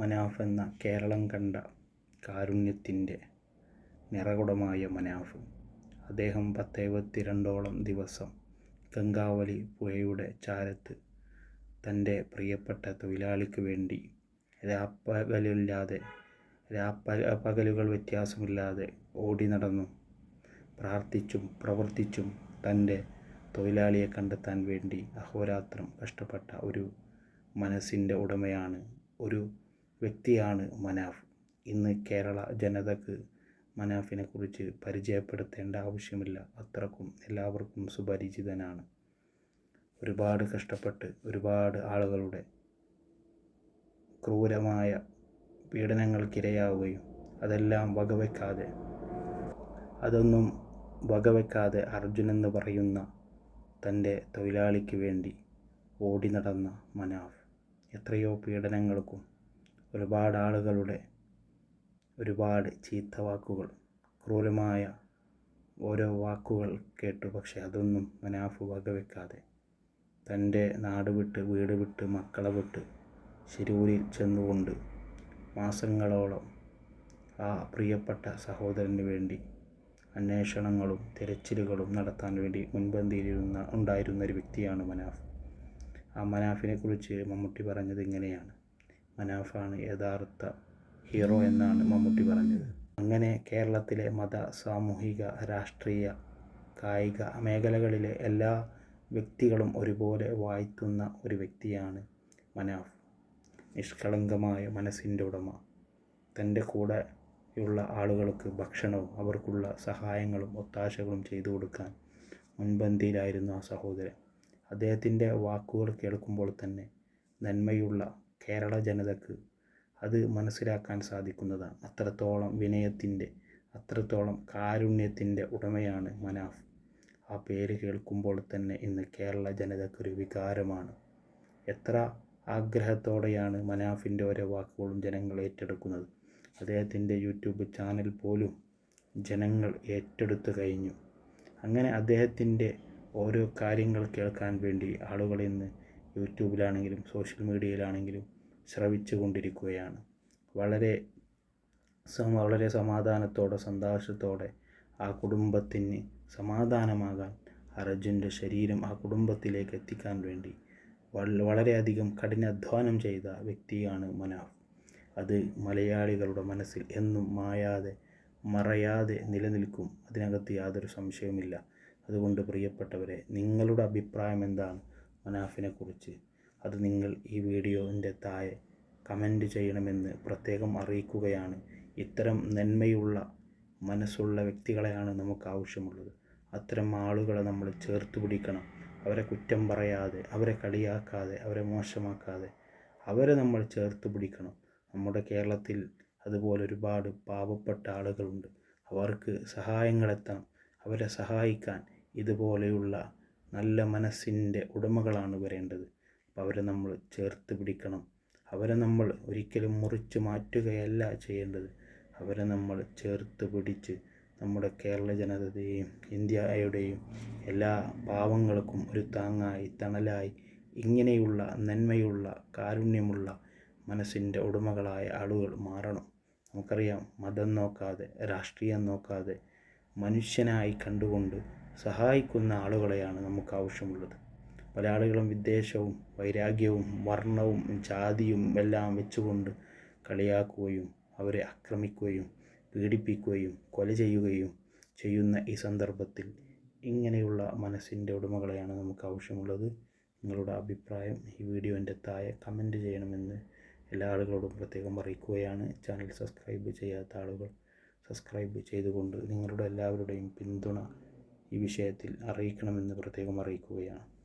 മനാഫ് എന്ന കേരളം കണ്ട കാരുണ്യത്തിന്റെ നിറകുടമായ മനാഫ്. അദ്ദേഹം പത്തെഴുപത്തിരണ്ടോളം ദിവസം ഗംഗാവലി പുഴയുടെ ചാരത്ത് തന്റെ പ്രിയപ്പെട്ട തൊഴിലാളിക്ക് വേണ്ടി രാപ്പകലില്ലാതെ രാപ്പ പകലുകൾ വ്യത്യാസമില്ലാതെ ഓടി നടന്നു. പ്രാർത്ഥിച്ചും പ്രവർത്തിച്ചും തന്റെ തൊഴിലാളിയെ കണ്ടെത്താൻ വേണ്ടി അഹോരാത്രം കഷ്ടപ്പെട്ട ഒരു മനസ്സിന്റെ ഉടമയാണ് ഒരു വ്യക്തിയാണ് മനാഫ്. ഇന്ന് കേരള ജനതക്ക് മനാഫിനെ കുറിച്ച് പരിചയപ്പെടുത്തേണ്ട ആവശ്യമില്ല. അത്രക്കും എല്ലാവർക്കും സുപരിചിതനാണ്. ഒരുപാട് കഷ്ടപ്പെട്ട് ഒരുപാട് ആളുകളുടെ ക്രൂരമായ പീഡനങ്ങൾക്കിരയാവുകയും അതെല്ലാം വകവെക്കാതെ അതൊന്നും വകവെക്കാതെ അർജുൻ എന്ന് പറയുന്ന തന്റെ തൊഴിലാളിക്ക് വേണ്ടി ഓടി നടന്ന മനാഫ് എത്രയോ പീഡനങ്ങൾക്കും ഒരുപാട് ആളുകളുടെ ഒരുപാട് ചീത്ത വാക്കുകൾ ക്രൂരമായ ഓരോ വാക്കുകൾ കേട്ടു. പക്ഷേ അതൊന്നും മനാഫ് വകവെക്കാതെ തന്റെ നാട് വിട്ട് വീട് വിട്ട് മക്കളെ വിട്ട് ശിരൂരിൽ ചെന്നുകൊണ്ട് മാസങ്ങളോളം ആ പ്രിയപ്പെട്ട സഹോദരന് വേണ്ടി അന്വേഷണങ്ങളും തിരച്ചിലുകളും നടത്താൻ വേണ്ടി മുൻപന്തിയിലിരുന്ന ഉണ്ടായിരുന്ന ഒരു വ്യക്തിയാണ് മനാഫ്. ആ മനാഫിനെ കുറിച്ച് മമ്മൂട്ടി പറഞ്ഞത് ഇങ്ങനെയാണ്. മനാഫാണ് യഥാർത്ഥ ഹീറോ എന്നാണ് മമ്മൂട്ടി പറഞ്ഞത്. അങ്ങനെ കേരളത്തിലെ മത സാമൂഹിക രാഷ്ട്രീയ കായിക മേഖലകളിലെ എല്ലാ വ്യക്തികളും ഒരുപോലെ വായിക്കുന്ന ഒരു വ്യക്തിയാണ് മനാഫ്. നിഷ്കളങ്കമായ മനസ്സിന്റെ ഉടമ. തന്റെ കൂടെയുള്ള ആളുകൾക്ക് ഭക്ഷണവും അവർക്കുള്ള സഹായങ്ങളും ഒത്താശകളും ചെയ്തു കൊടുക്കാൻ മുൻപന്തിയിലായിരുന്നു ആ സഹോദരൻ. അദ്ദേഹത്തിന്റെ വാക്കുകൾ കേൾക്കുമ്പോൾ തന്നെ നന്മയുള്ള കേരള ജനതക്ക് അത് മനസ്സിലാക്കാൻ സാധിക്കുന്നതാണ്. അത്രത്തോളം വിനയത്തിന്റെ അത്രത്തോളം കാരുണ്യത്തിന്റെ ഉടമയാണ് മനാഫ്. ആ പേര് കേൾക്കുമ്പോൾ തന്നെ ഇന്ന് കേരള ജനതക്കൊരു വികാരമാണ്. എത്ര ആഗ്രഹത്തോടെയാണ് മനാഫിന്റെ ഓരോ വാക്കുകളും ജനങ്ങൾ ഏറ്റെടുക്കുന്നത്. അദ്ദേഹത്തിന്റെ യൂട്യൂബ് ചാനൽ പോലും ജനങ്ങൾ ഏറ്റെടുത്തു കഴിഞ്ഞു. അങ്ങനെ അദ്ദേഹത്തിന്റെ ഓരോ കാര്യങ്ങൾ കേൾക്കാൻ വേണ്ടി ആളുകൾ ഇന്ന് യൂട്യൂബിലാണെങ്കിലും സോഷ്യൽ മീഡിയയിലാണെങ്കിലും ശ്രവിച്ചു കൊണ്ടിരിക്കുകയാണ് വളരെ വളരെ സമാധാനത്തോടെ സന്തോഷത്തോടെ ആ കുടുംബത്തിന് സമാധാനമാകാൻ അർജുന്റെ ശരീരം ആ കുടുംബത്തിലേക്ക് എത്തിക്കാൻ വേണ്ടി വളരെയധികം കഠിനാധ്വാനം ചെയ്ത വ്യക്തിയാണ് മനാഫ്. അത് മലയാളികളുടെ മനസ്സിൽ എന്നും മായാതെ മറയാതെ നിലനിൽക്കും. അതിനകത്ത് യാതൊരു സംശയവുമില്ല. അതുകൊണ്ട് പ്രിയപ്പെട്ടവരെ നിങ്ങളുടെ അഭിപ്രായം എന്താണ് മനാഫിനെ കുറിച്ച് അത് നിങ്ങൾ ഈ വീഡിയോന്റെ താഴെ കമന്റ് ചെയ്യണമെന്ന് പ്രത്യേകം അറിയിക്കുകയാണ്. ഇത്തരം നന്മയുള്ള മനസ്സുള്ള വ്യക്തികളെയാണ് നമുക്ക് ആവശ്യമുള്ളത്. അത്തരം ആളുകളെ നമ്മൾ ചേർത്ത് പിടിക്കണം. അവരെ കുറ്റം പറയാതെ അവരെ കളിയാക്കാതെ അവരെ മോശമാക്കാതെ അവരെ നമ്മൾ ചേർത്ത് പിടിക്കണം. നമ്മുടെ കേരളത്തിൽ അതുപോലെ ഒരുപാട് പാവപ്പെട്ട ആളുകളുണ്ട്. അവർക്ക് സഹായങ്ങളെത്തണം അവരെ സഹായിക്കാൻ ഇതുപോലെയുള്ള നല്ല മനസ്സിന്റെ ഉടമകളാണ് വരേണ്ടത്. അവരെ നമ്മൾ ചേർത്ത് പിടിക്കണം. അവരെ നമ്മൾ ഒരിക്കലും മുറിച്ച് മാറ്റുകയല്ല ചെയ്യേണ്ടത്. അവരെ നമ്മൾ ചേർത്ത് പിടിച്ച് നമ്മുടെ കേരള ജനതയെയും ഇന്ത്യയുടെയും എല്ലാ പാവങ്ങൾക്കും ഒരു താങ്ങായി തണലായി ഇങ്ങനെയുള്ള നന്മയുള്ള കാരുണ്യമുള്ള മനസ്സിന്റെ ഉടമകളായ ആളുകൾ മാറണം. നമുക്കറിയാം മതം നോക്കാതെ രാഷ്ട്രീയം നോക്കാതെ മനുഷ്യനായി കണ്ടുകൊണ്ട് സഹായിക്കുന്ന ആളുകളെയാണ് നമുക്ക് ആവശ്യമുള്ളത്. പല ആളുകളും വിദ്വേഷവും വൈരാഗ്യവും വർണവും ജാതിയും എല്ലാം വെച്ചുകൊണ്ട് കളിയാക്കുകയും അവരെ ആക്രമിക്കുകയും പീഡിപ്പിക്കുകയും കൊല ചെയ്യുകയും ചെയ്യുന്ന ഈ സന്ദർഭത്തിൽ ഇങ്ങനെയുള്ള മനസ്സിന്റെ ഉടമകളെയാണ് നമുക്ക് ആവശ്യമുള്ളത്. നിങ്ങളുടെ അഭിപ്രായം ഈ വീഡിയോന്റെ താഴെ കമന്റ് ചെയ്യണമെന്ന് എല്ലാ ആളുകളോടും പ്രത്യേകം അറിയിക്കുകയാണ്. ചാനൽ സബ്സ്ക്രൈബ് ചെയ്യാത്ത ആളുകൾ സബ്സ്ക്രൈബ് ചെയ്തുകൊണ്ട് നിങ്ങളുടെ എല്ലാവരുടെയും പിന്തുണ ഈ വിഷയത്തിൽ അറിയിക്കണമെന്ന് പ്രത്യേകം അറിയിക്കുകയാണ്.